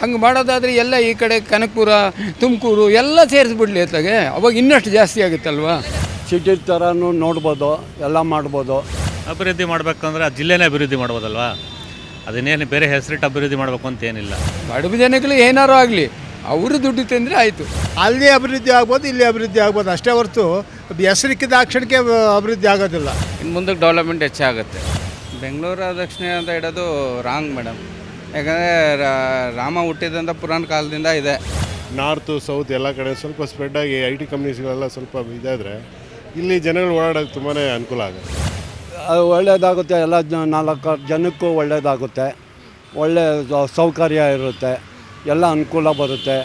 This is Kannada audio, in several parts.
ಹಂಗೆ ಮಾಡೋದಾದರೆ ಎಲ್ಲ ಈ ಕಡೆ ಕನಕಪುರ ತುಮಕೂರು ಎಲ್ಲ ಸೇರಿಸ್ಬಿಡ್ಲಿ ಅತ್ತಾಗೆ. ಅವಾಗ ಇನ್ನಷ್ಟು ಜಾಸ್ತಿ ಆಗುತ್ತಲ್ವಾ? ಸಿಟಿ ಥರನೂ ನೋಡ್ಬೋದು ಎಲ್ಲ ಮಾಡ್ಬೋದು. ಅಭಿವೃದ್ಧಿ ಮಾಡಬೇಕಂದ್ರೆ ಆ ಜಿಲ್ಲೆನೇ ಅಭಿವೃದ್ಧಿ ಮಾಡ್ಬೋದಲ್ವಾ? ಅದನ್ನೇನು ಬೇರೆ ಹೆಸರಿಟ್ಟು ಅಭಿವೃದ್ಧಿ ಮಾಡಬೇಕು ಅಂತ ಏನಿಲ್ಲ. ಬಡವ ಜನಗಳು ಏನಾರು ಆಗಲಿ ಅವರು ದುಡ್ಡು ತಿಂದರೆ ಆಯಿತು. ಅಲ್ಲಿ ಅಭಿವೃದ್ಧಿ ಆಗ್ಬೋದು ಇಲ್ಲಿ ಅಭಿವೃದ್ಧಿ ಆಗ್ಬೋದು. ಅಷ್ಟೇ ಹೊರತು ಹೆಸರಿಕ್ಕಿದ ಆಕ್ಷಣಕ್ಕೆ ಅಭಿವೃದ್ಧಿ ಆಗೋದಿಲ್ಲ. ಇನ್ನು ಮುಂದಕ್ಕೆ ಡೆವಲಪ್ಮೆಂಟ್ ಹೆಚ್ಚಾಗುತ್ತೆ. ಬೆಂಗಳೂರು ದಕ್ಷಿಣ ಅಂತ ಇಡೋದು ರಾಂಗ್ ಮೇಡಮ್ ಯಾಕಂದರೆ ರಾಮ ಹುಟ್ಟಿದಂಥ ಪುರಾಣ ಕಾಲದಿಂದ ಇದೆ. ನಾರ್ತು ಸೌತ್ ಎಲ್ಲ ಕಡೆ ಸ್ವಲ್ಪ ಸ್ಪ್ರೆಡ್ ಆಗಿ ಐ ಟಿ ಕಂಪ್ನೀಸ್ಗಳೆಲ್ಲ ಸ್ವಲ್ಪ ಇದಾದರೆ ಇಲ್ಲಿ ಜನಗಳು ಓಡಾಡೋಕ್ಕೆ ತುಂಬಾ ಅನುಕೂಲ ಆಗುತ್ತೆ. ಅದು ಒಳ್ಳೆಯದಾಗುತ್ತೆ ಎಲ್ಲ ಜ ನಾಲ್ಕು ಜನಕ್ಕೂ ಒಳ್ಳೆಯದಾಗುತ್ತೆ ಒಳ್ಳೆ ಸೌಕರ್ಯ ಇರುತ್ತೆ ಎಲ್ಲ ಅನುಕೂಲ ಬರುತ್ತೆ.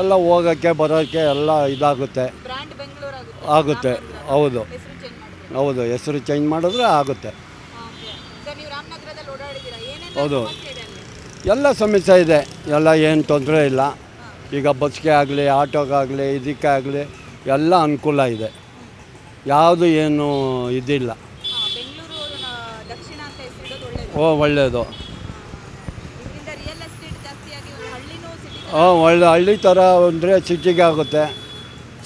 ಎಲ್ಲ ಹೋಗೋಕ್ಕೆ ಬರೋಕ್ಕೆ ಎಲ್ಲ ಇದಾಗುತ್ತೆ. ಬ್ರ್ಯಾಂಡ್ ಬೆಂಗಳೂರು ಆಗುತ್ತೆ ಹೌದು. ಹೆಸರು ಚೇಂಜ್ ಮಾಡಿದ್ರೆ ಹೌದು ಹೆಸರು ಚೇಂಜ್ ಮಾಡಿದ್ರೆ ಆಗುತ್ತೆ. ಸರ್ ನೀವು ರಾಮನಗರದಲ್ಲಿ ಓಡಾಡಿದ್ದೀರಾ. ಏನೇನು ಹೌದು. ಎಲ್ಲ ಸಮಸ್ಯೆ ಇದೆ. ಎಲ್ಲ ಏನು ತೊಂದರೆ ಇಲ್ಲ. ಈಗ ಬಸ್ಗೆ ಆಗಲಿ ಆಟೋಗಾಗಲಿ ಇದಕ್ಕಾಗಲಿ ಎಲ್ಲ ಅನುಕೂಲ ಇದೆ. ಯಾವುದು ಏನು ಇದಿಲ್ಲ. ಓ ಒಳ್ಳೆಯದು ಹಾಂ ಒಳ್ಳೆ ಹಳ್ಳಿ ಥರ ಅಂದರೆ ಸಿಟಿಗೆ ಆಗುತ್ತೆ.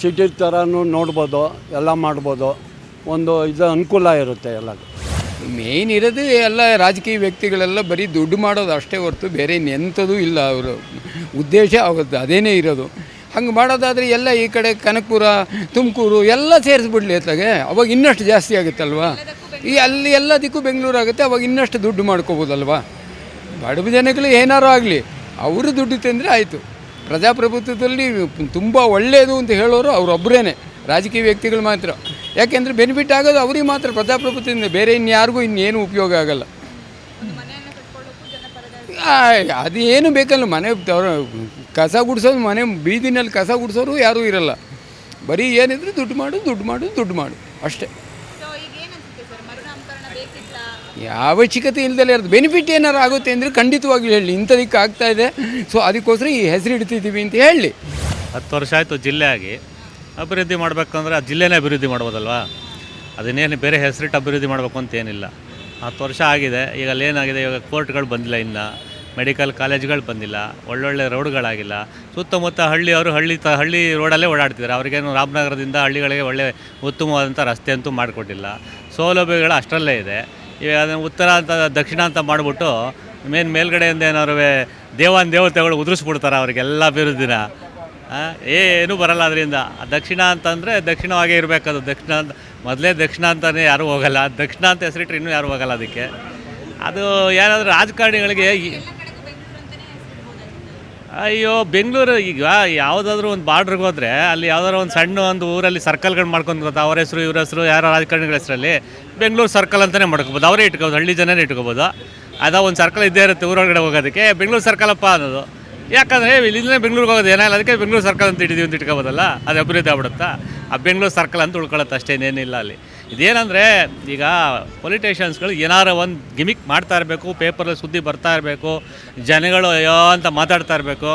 ಸಿಟಿ ಥರನೂ ನೋಡ್ಬೋದು ಎಲ್ಲ ಮಾಡ್ಬೋದು. ಒಂದು ಇದು ಅನುಕೂಲ ಇರುತ್ತೆ ಎಲ್ಲ ಮೇಯ್ನ್ ಇರೋದು ಎಲ್ಲ ರಾಜಕೀಯ ವ್ಯಕ್ತಿಗಳೆಲ್ಲ ಬರೀ ದುಡ್ಡು ಮಾಡೋದು ಅಷ್ಟೇ ಹೊರತು ಬೇರೆ ಇನ್ನೆಂಥದ್ದು ಇಲ್ಲ ಅವರು. ಉದ್ದೇಶ ಆಗುತ್ತೆ ಅದೇನೇ ಇರೋದು. ಹಂಗೆ ಮಾಡೋದಾದರೆ ಎಲ್ಲ ಈ ಕಡೆ ಕನಕಪುರ, ತುಮಕೂರು ಎಲ್ಲ ಸೇರಿಸ್ಬಿಡ್ಲಿ ಅತ್ತಾಗೆ ಅವಾಗ ಇನ್ನಷ್ಟು ಜಾಸ್ತಿ ಆಗುತ್ತಲ್ವಾ? ಈ ಅಲ್ಲಿ ಎಲ್ಲದಕ್ಕೂ ಬೆಂಗಳೂರು ಆಗುತ್ತೆ, ಅವಾಗ ಇನ್ನಷ್ಟು ದುಡ್ಡು ಮಾಡ್ಕೋಬೋದಲ್ವಾ? ಬಡವ ಜನಗಳು ಏನಾರು ಆಗಲಿ, ಅವರು ದುಡ್ಡು ತಂದರೆ ಆಯಿತು. ಪ್ರಜಾಪ್ರಭುತ್ವದಲ್ಲಿ ತುಂಬ ಒಳ್ಳೆಯದು ಅಂತ ಹೇಳೋರು ಅವರೊಬ್ಬರೇ ರಾಜಕೀಯ ವ್ಯಕ್ತಿಗಳು ಮಾತ್ರ. ಯಾಕೆಂದರೆ ಬೆನಿಫಿಟ್ ಆಗೋದು ಅವ್ರಿಗೆ ಮಾತ್ರ. ಪ್ರಜಾಪ್ರಭುತ್ವದಿಂದ ಬೇರೆ ಇನ್ಯಾರಿಗೂ ಇನ್ನೇನು ಉಪಯೋಗ ಆಗಲ್ಲ. ಅದು ಏನು ಬೇಕಲ್ಲ. ಮನೆ ಕಸ ಗುಡಿಸೋದು ಮನೆ, ಬೀದಿನಲ್ಲಿ ಕಸ ಗುಡಿಸೋರು ಯಾರೂ ಇರಲ್ಲ. ಬರೀ ಏನಿದ್ರು ದುಡ್ಡು ಮಾಡು ದುಡ್ಡು ಮಾಡು ದುಡ್ಡು ಮಾಡು. ಅಷ್ಟೇ. ಅವಶ್ಯಕತೆ ಇಲ್ದಲೇ ಇರೋದು. ಬೆನಿಫಿಟ್ ಏನಾರು ಆಗುತ್ತೆ ಅಂದರೆ ಖಂಡಿತವಾಗ್ಲೂ ಹೇಳಿ. ಇಂಥದಕ್ಕೆ ಆಗ್ತಾ ಇದೆ. ಸೊ ಅದಕ್ಕೋಸ್ಕರ ಈ ಹೆಸರು ಇಡ್ತಿದ್ದೀವಿ ಅಂತ ಹೇಳಿ. ಹತ್ತು ವರ್ಷ ಆಯಿತು ಜಿಲ್ಲೆ ಆಗಿ. ಅಭಿವೃದ್ಧಿ ಮಾಡಬೇಕಂದ್ರೆ ಆ ಜಿಲ್ಲೆನೇ ಅಭಿವೃದ್ಧಿ ಮಾಡ್ಬೋದಲ್ವಾ? ಅದನ್ನೇನು ಬೇರೆ ಹೆಸರಿಟ್ಟು ಅಭಿವೃದ್ಧಿ ಮಾಡಬೇಕು ಅಂತ ಏನಿಲ್ಲ. ಹತ್ತು ವರ್ಷ ಆಗಿದೆ, ಈಗ ಅಲ್ಲಿ ಏನಾಗಿದೆ? ಇವಾಗ ಕೋರ್ಟ್ಗಳು ಬಂದಿಲ್ಲ ಇನ್ನು, ಮೆಡಿಕಲ್ ಕಾಲೇಜ್ಗಳು ಬಂದಿಲ್ಲ, ಒಳ್ಳೊಳ್ಳೆ ರೋಡ್ಗಳಾಗಿಲ್ಲ. ಸುತ್ತಮುತ್ತ ಹಳ್ಳಿಯವರು ಹಳ್ಳಿ ತ, ಹಳ್ಳಿ ರೋಡಲ್ಲೇ ಓಡಾಡ್ತಿದ್ದಾರೆ. ಅವ್ರಿಗೇನು ರಾಮನಗರದಿಂದ ಹಳ್ಳಿಗಳಿಗೆ ಒಳ್ಳೆ ಉತ್ತಮವಾದಂಥ ರಸ್ತೆ ಅಂತೂ ಮಾಡಿಕೊಟ್ಟಿಲ್ಲ. ಸೌಲಭ್ಯಗಳು ಅಷ್ಟರಲ್ಲೇ ಇದೆ. ಈಗ ಅದನ್ನು ಉತ್ತರ ಅಂತ, ದಕ್ಷಿಣ ಅಂತ ಮಾಡಿಬಿಟ್ಟು ಮೇನ್ ಮೇಲ್ಗಡೆಯಿಂದ ಏನಾದ್ರು ದೇವಾನ್ ದೇವತೆಗಳು ಉದುರಿಸ್ಬಿಡ್ತಾರೆ ಅವ್ರಿಗೆಲ್ಲ ಅಭಿವೃದ್ಧಿನ. ಏನು ಬರಲ್ಲ ಅದರಿಂದ. ದಕ್ಷಿಣ ಅಂತಂದರೆ ದಕ್ಷಿಣವಾಗೇ ಇರಬೇಕದು. ದಕ್ಷಿಣ ಅಂತ, ಮೊದಲೇ ದಕ್ಷಿಣ ಅಂತಲೇ ಯಾರೂ ಹೋಗಲ್ಲ. ದಕ್ಷಿಣ ಅಂತ ಹೆಸರಿಟ್ರೆ ಇನ್ನೂ ಯಾರೂ ಹೋಗಲ್ಲ ಅದಕ್ಕೆ. ಅದು ಏನಾದರೂ ರಾಜಕಾರಣಿಗಳಿಗೆ ಅಯ್ಯೋ, ಬೆಂಗಳೂರು ಈಗ ಯಾವುದಾದ್ರೂ ಒಂದು ಬಾರ್ಡ್ರಿಗೆ ಹೋದರೆ, ಅಲ್ಲಿ ಯಾವ್ದಾದ್ರು ಒಂದು ಸಣ್ಣ ಒಂದು ಊರಲ್ಲಿ ಸರ್ಕಲ್ಗಳು ಮಾಡ್ಕೊಂಡು ಗೊತ್ತಾ ಅವ್ರ ಹೆಸರು, ಇವ್ರ ಹೆಸರು, ಯಾರೋ ರಾಜಕಾರಣಿಗಳ ಹೆಸರಲ್ಲಿ ಬೆಂಗಳೂರು ಸರ್ಕಲ್ ಅಂತಲೇ ಮಾಡ್ಕೋಬೋದು. ಅವರೇ ಇಟ್ಕೋಬೋದು, ಹಳ್ಳಿ ಜನನೇ ಇಟ್ಕೋಬೋದು. ಅದ ಒಂದು ಸರ್ಕಲ್ ಇದ್ದೇ ಇರುತ್ತೆ ಊರೊಳಗಡೆ ಹೋಗೋದಕ್ಕೆ. ಬೆಂಗಳೂರು ಸರ್ಕಲಪ್ಪ ಅನ್ನೋದು. ಯಾಕಂದರೆ ಇಲ್ಲಿಂದಲೇ ಬೆಂಗಳೂರಿಗೆ ಹೋಗೋದು ಏನಿಲ್ಲ ಅದಕ್ಕೆ ಬೆಂಗಳೂರು ಸರ್ಕಲ್ ಅಂತ ಹಿಡಿದೀವಿ ಅಂತ ಇಟ್ಕೋಬೋದಲ್ಲ? ಅದು ಅಭಿವೃದ್ಧಿ ಆಗ್ಬಿಡುತ್ತಾ? ಆ ಬೆಂಗಳೂರು ಸರ್ಕಲ್ ಅಂತ ಉಳ್ಕೊಳ್ಳುತ್ತೆ ಅಷ್ಟೇ ಇನ್ನೇನಿಲ್ಲ ಅಲ್ಲಿ. ಇದೇನಂದರೆ ಈಗ ಪೊಲಿಟಿಷಿಯನ್ಸ್ಗಳು ಏನಾರು ಒಂದು ಗಿಮಿಕ್ ಮಾಡ್ತಾ ಇರಬೇಕು ಪೇಪರಲ್ಲಿ ಸುದ್ದಿ ಬರ್ತಾ ಇರಬೇಕು, ಜನಗಳು ಅಯ್ಯೋ ಅಂತ ಮಾತಾಡ್ತಾ ಇರಬೇಕು.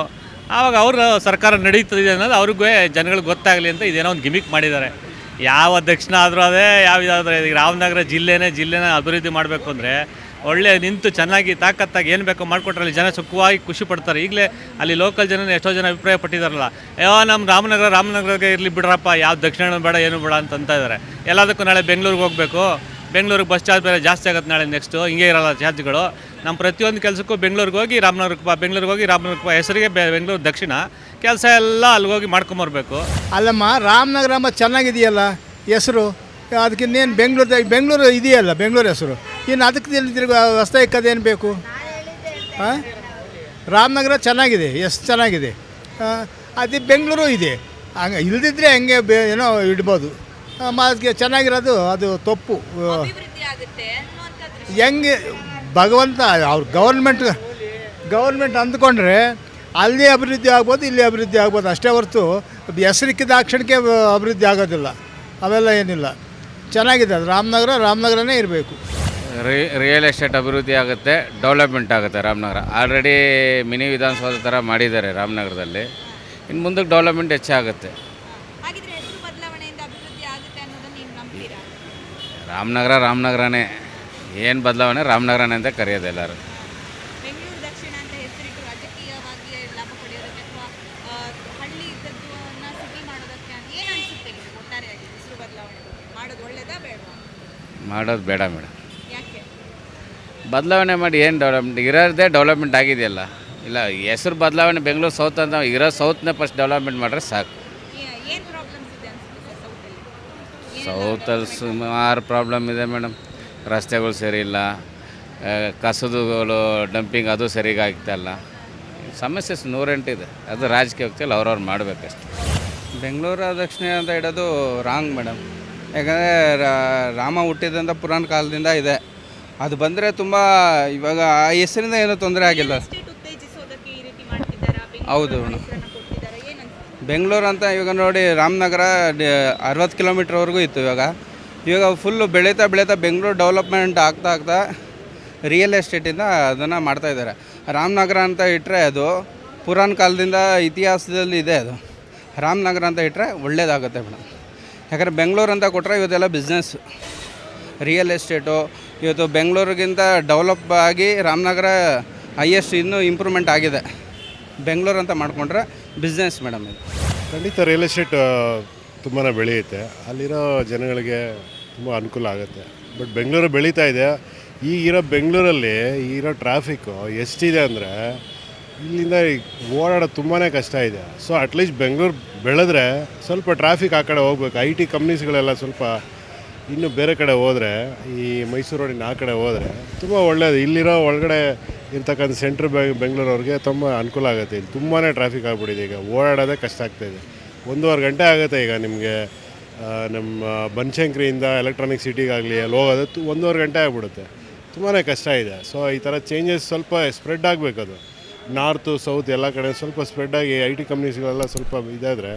ಆವಾಗ ಅವರು ಸರ್ಕಾರ ನಡೀತದೆ ಅನ್ನೋದು ಅವ್ರಿಗೂ ಜನಗಳಿಗೆ ಗೊತ್ತಾಗಲಿ ಅಂತ ಇದೇನೋ ಒಂದು ಗಿಮಿಕ್ ಮಾಡಿದ್ದಾರೆ. ಯಾವ ದಕ್ಷಿಣ ಆದರೂ ಅದೇ, ಯಾವ ಇದಾದರೂ ಈಗ ರಾಮನಗರ ಜಿಲ್ಲೆನೇ ಜಿಲ್ಲೆನ ಅಭಿವೃದ್ಧಿ ಮಾಡಬೇಕು ಅಂದರೆ ಒಳ್ಳೆ ನಿಂತು ಚೆನ್ನಾಗಿ ತಾಕತ್ತಾಗಿ ಏನು ಬೇಕೋ ಮಾಡಿಕೊಟ್ರೆ ಅಲ್ಲಿ ಜನ ಸುಖವಾಗಿ ಖುಷಿ ಪಡ್ತಾರೆ. ಈಗಲೇ ಅಲ್ಲಿ ಲೋಕಲ್ ಜನ ಎಷ್ಟೋ ಜನ ಅಭಿಪ್ರಾಯ ಪಟ್ಟಿದಾರಲ್ಲ. ಯಾವ ನಮ್ಮ ರಾಮನಗರ ರಾಮನಗರಕ್ಕೆ ಇರಲಿ ಬಿಡ್ರಪ್ಪ ಯಾವ ದಕ್ಷಿಣ ಬೇಡ, ಏನು ಬೇಡ ಅಂತ ಇದ್ದಾರೆ ಎಲ್ಲದಕ್ಕೂ ನಾಳೆ ಬೆಂಗಳೂರಿಗೆ ಹೋಗಬೇಕು. ಬೆಂಗಳೂರಿಗೆ ಬಸ್ ಚಾರ್ಜ್ ಬೇರೆ ಜಾಸ್ತಿ ಆಗುತ್ತೆ ನಾಳೆ ನೆಕ್ಸ್ಟು ಹಿಂಗೆ ಇರಲ್ಲ ಚಾರ್ಜ್ಗಳು ನಮ್ಮ ಪ್ರತಿಯೊಂದು ಕೆಲಸಕ್ಕೂ ಬೆಂಗಳೂರಿಗೆ ಹೋಗಿ, ರಾಮನಗರಕ್ಕೆ ಬಾ, ಬೆಂಗಳೂರಿಗೆ ಹೋಗಿ, ರಾಮನಗರಕ್ಕೆ ಬಾ. ಹೆಸರಿಗೆ ಬೆಂಗಳೂರು ದಕ್ಷಿಣ. ಕೆಲಸ ಎಲ್ಲ ಅಲ್ಲಿಗೆ ಹೋಗಿ ಮಾಡ್ಕೊಂಬರ್ಬೇಕು. ಅಲ್ಲಮ್ಮ, ರಾಮನಗರ ಅಮ್ಮ ಚೆನ್ನಾಗಿದೆಯಲ್ಲ ಹೆಸರು? ಅದಕ್ಕಿನ್ನೇನು ಬೆಂಗಳೂರು ಬೆಂಗಳೂರು ಇದೆಯಲ್ಲ, ಬೆಂಗಳೂರು ಹೆಸರು? ಇನ್ನು ಅದಕ್ಕೆ ತಿರ್ಗಿ ಹೊಸ್ದಾಗಿ ಇಕ್ಕದೇನು ಬೇಕು? ಹಾಂ ರಾಮನಗರ ಚೆನ್ನಾಗಿದೆ ಎಷ್ಟು ಚೆನ್ನಾಗಿದೆ. ಹಾಂ ಅದೇ ಬೆಂಗಳೂರು ಇದೆ. ಹಂಗೆ ಇಲ್ದಿದ್ರೆ ಹಂಗೆ ಬೇ ಏನೋ ಇಡ್ಬೋದು. ಅದಕ್ಕೆ ಚೆನ್ನಾಗಿರೋದು ಅದು ತಪ್ಪು. ಹೆಂಗೆ ಭಗವಂತ ಅವ್ರ ಗೌರ್ಮೆಂಟ್ ಗೌರ್ಮೆಂಟ್ ಅಂದ್ಕೊಂಡ್ರೆ ಅಲ್ಲಿ ಅಭಿವೃದ್ಧಿ ಆಗ್ಬೋದು ಇಲ್ಲಿ ಅಭಿವೃದ್ಧಿ ಆಗ್ಬೋದು. ಅಷ್ಟೇ ಹೊರತು ಹೆಸರಿಕ್ಕಿದ ಕ್ಷಣಕ್ಕೆ ಅಭಿವೃದ್ಧಿ ಆಗೋದಿಲ್ಲ. ಅವೆಲ್ಲ ಏನಿಲ್ಲ. ಚೆನ್ನಾಗಿದೆ ಅದು. ರಾಮನಗರ ರಾಮನಗರನೇ ಇರಬೇಕು. ರಿಯಲ್ ಎಸ್ಟೇಟ್ ಅಭಿವೃದ್ಧಿ ಆಗುತ್ತೆ ಡೆವಲಪ್ಮೆಂಟ್ ಆಗುತ್ತೆ ರಾಮನಗರ. ಆಲ್ರೆಡಿ ಮಿನಿ ವಿಧಾನಸೌಧ ಥರ ಮಾಡಿದ್ದಾರೆ ರಾಮನಗರದಲ್ಲಿ. ಇನ್ನು ಮುಂದಕ್ಕೆ ಡೆವಲಪ್ಮೆಂಟ್ ಹೆಚ್ಚಾಗುತ್ತೆ ರಾಮನಗರ ರಾಮನಗರನೇ. ಏನು ಬದಲಾವಣೆ? ರಾಮನಗರನೇ ಅಂತ ಕರೆಯೋದು ಎಲ್ಲರೂ. ಮಾಡೋದು ಬೇಡ ಮೇಡಮ್. ಬದಲಾವಣೆ ಮಾಡಿ ಏನು ಡೆವಲಪ್ಮೆಂಟ್ ಇರೋದೇ ಡೆವಲಪ್ಮೆಂಟ್ ಆಗಿದೆಯಲ್ಲ. ಇಲ್ಲ ಹೆಸರು ಬದಲಾವಣೆ ಬೆಂಗಳೂರು ಸೌತ್ ಅಂತ ಇರೋ ಸೌತ್ನೇ ಫಸ್ಟ್ ಡೆವಲಪ್ಮೆಂಟ್ ಮಾಡಿದ್ರೆ ಸಾಕು. ಏನು ಪ್ರಾಬ್ಲಮ್ಸ್ ಇದೆ ಅನ್ಸುತ್ತೆ ಸೌತಲ್ಲಿ? ಸುಮಾರು ಪ್ರಾಬ್ಲಮ್ ಇದೆ ಮೇಡಮ್ ರಸ್ತೆಗಳು ಸರಿ ಇಲ್ಲ. ಕಸದುಗಳು ಡಂಪಿಂಗ್ ಅದು ಸರಿಗೆ ಆಗ್ತಾಯಿಲ್ಲ ಸಮಸ್ಯೆ ನೂರೆಂಟು ನೂರೆಂಟಿದೆ ಅದು ರಾಜಕೀಯ ವ್ಯಕ್ತಿಯಲ್ಲಿ ಅವ್ರವ್ರು ಮಾಡಬೇಕಷ್ಟೆ. ಬೆಂಗಳೂರು ದಕ್ಷಿಣ ಅಂತ ಇಡೋದು ರಾಂಗ್ ಮೇಡಮ್ ಯಾಕಂದರೆ ರಾಮ ಹುಟ್ಟಿದಂಥ ಪುರಾಣ ಕಾಲದಿಂದ ಇದೆ. ಅದು ಬಂದರೆ ತುಂಬ ಇವಾಗ ಆ ಹೆಸರಿಂದ ಏನೂ ತೊಂದರೆ ಆಗಿಲ್ಲ. ಹೌದು. ಬೆಂಗಳೂರು ಅಂತ ಇವಾಗ ನೋಡಿ ರಾಮನಗರ ಅರವತ್ತು ಕಿಲೋಮೀಟ್ರ್ವರೆಗೂ ಇತ್ತು ಇವಾಗ. ಇವಾಗ ಫುಲ್ಲು ಬೆಳೀತಾ ಬೆಳೀತಾ ಬೆಂಗಳೂರು ಡೆವಲಪ್ಮೆಂಟ್ ಆಗ್ತಾ ಆಗ್ತಾ ರಿಯಲ್ ಎಸ್ಟೇಟಿಂದ ಅದನ್ನು ಮಾಡ್ತಾಯಿದ್ದಾರೆ ರಾಮನಗರ ಅಂತ ಇಟ್ಟರೆ ಅದು ಪುರಾಣ ಕಾಲದಿಂದ ಇತಿಹಾಸದಲ್ಲಿ ಇದೆ ಅದು. ರಾಮನಗರ ಅಂತ ಇಟ್ಟರೆ ಒಳ್ಳೇದಾಗುತ್ತೆ ಮೇಡಮ್. ಯಾಕಂದರೆ ಬೆಂಗಳೂರು ಅಂತ ಕೊಟ್ಟರೆ ಇವತ್ತೆಲ್ಲ ಬಿಸ್ನೆಸ್ ರಿಯಲ್ ಎಸ್ಟೇಟು ಇವತ್ತು ಬೆಂಗಳೂರಿಗಿಂತ ಡೆವಲಪ್ ಆಗಿ ರಾಮನಗರ ಹೈಯೆಸ್ಟ್ ಇನ್ನೂ ಇಂಪ್ರೂವ್ಮೆಂಟ್ ಆಗಿದೆ. ಬೆಂಗಳೂರು ಅಂತ ಮಾಡಿಕೊಂಡ್ರೆ ಬಿಸ್ನೆಸ್ ಮೇಡಮ್ ಇದು. ಖಂಡಿತ ರಿಯಲ್ ಎಸ್ಟೇಟ್ ತುಂಬಾ ಬೆಳೆಯುತ್ತೆ. ಅಲ್ಲಿರೋ ಜನಗಳಿಗೆ ತುಂಬ ಅನುಕೂಲ ಆಗುತ್ತೆ. ಬಟ್ ಬೆಂಗಳೂರು ಬೆಳೀತಾ ಇದೆ. ಈಗಿರೋ ಬೆಂಗಳೂರಲ್ಲಿ ಇರೋ ಟ್ರಾಫಿಕ್ಕು ಎಷ್ಟಿದೆ ಅಂದರೆ ಇಲ್ಲಿಂದ ಓಡಾಡೋದು ತುಂಬಾ ಕಷ್ಟ ಇದೆ. ಸೊ ಅಟ್ಲೀಸ್ಟ್ ಬೆಂಗಳೂರು ಬೆಳೆದ್ರೆ ಸ್ವಲ್ಪ ಟ್ರಾಫಿಕ್ ಆ ಕಡೆ ಹೋಗ್ಬೇಕು. ಐ ಟಿ ಕಂಪ್ನೀಸ್ಗಳೆಲ್ಲ ಸ್ವಲ್ಪ ಇನ್ನು ಬೇರೆ ಕಡೆ ಹೋದರೆ, ಈ ಮೈಸೂರು ರೋಡಿನ ಆ ಕಡೆ ಹೋದರೆ ತುಂಬ ಒಳ್ಳೆಯದು ಇಲ್ಲಿರೋ ಒಳಗಡೆ ಇರ್ತಕ್ಕಂಥ ಸೆಂಟ್ರ್ ಬೆಂಗಳೂರವ್ರಿಗೆ ತುಂಬ ಅನುಕೂಲ ಆಗುತ್ತೆ. ಇಲ್ಲಿ ತುಂಬಾ ಟ್ರಾಫಿಕ್ ಆಗ್ಬಿಟ್ಟಿದೆ ಈಗ. ಓಡಾಡೋದೇ ಕಷ್ಟ ಆಗ್ತಾಯಿದೆ ಒಂದೂವರೆ ಗಂಟೆ ಆಗುತ್ತೆ ಈಗ ನಿಮಗೆ ನಮ್ಮ ಬನಶಂಕರಿಯಿಂದ ಎಲೆಕ್ಟ್ರಾನಿಕ್ ಸಿಟಿಗಾಗಲಿ ಅಲ್ಲಿ ಹೋಗೋದು ತು- ಒಂದೂವರೆ ಗಂಟೆ ಆಗಿಬಿಡುತ್ತೆ. ತುಂಬಾ ಕಷ್ಟ ಇದೆ. ಸೊ ಈ ಥರ ಚೇಂಜಸ್ ಸ್ವಲ್ಪ ಸ್ಪ್ರೆಡ್ ಆಗಬೇಕು ಅದು. ನಾರ್ತು ಸೌತ್ ಎಲ್ಲ ಕಡೆ ಸ್ವಲ್ಪ ಸ್ಪ್ರೆಡ್ ಆಗಿ ಐ ಟಿ ಕಂಪ್ನೀಸ್ಗಳೆಲ್ಲ ಸ್ವಲ್ಪ ಇದಾದರೆ,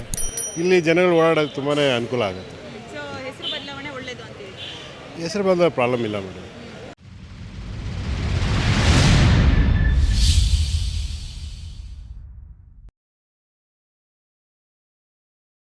ಇಲ್ಲಿ ಜನಗಳು ಓಡಾಡೋಕ್ಕೆ ತುಂಬಾ ಅನುಕೂಲ ಆಗುತ್ತೆ ಸೊ ಹೆಸರು ಬದಲಾವಣೆ ಒಳ್ಳೇದು ಅಂತೀವಿ ಹೆಸರು ಬಂದ ಪ್ರಾಬ್ಲಮ್ ಇಲ್ಲ ಮೇಡಮ್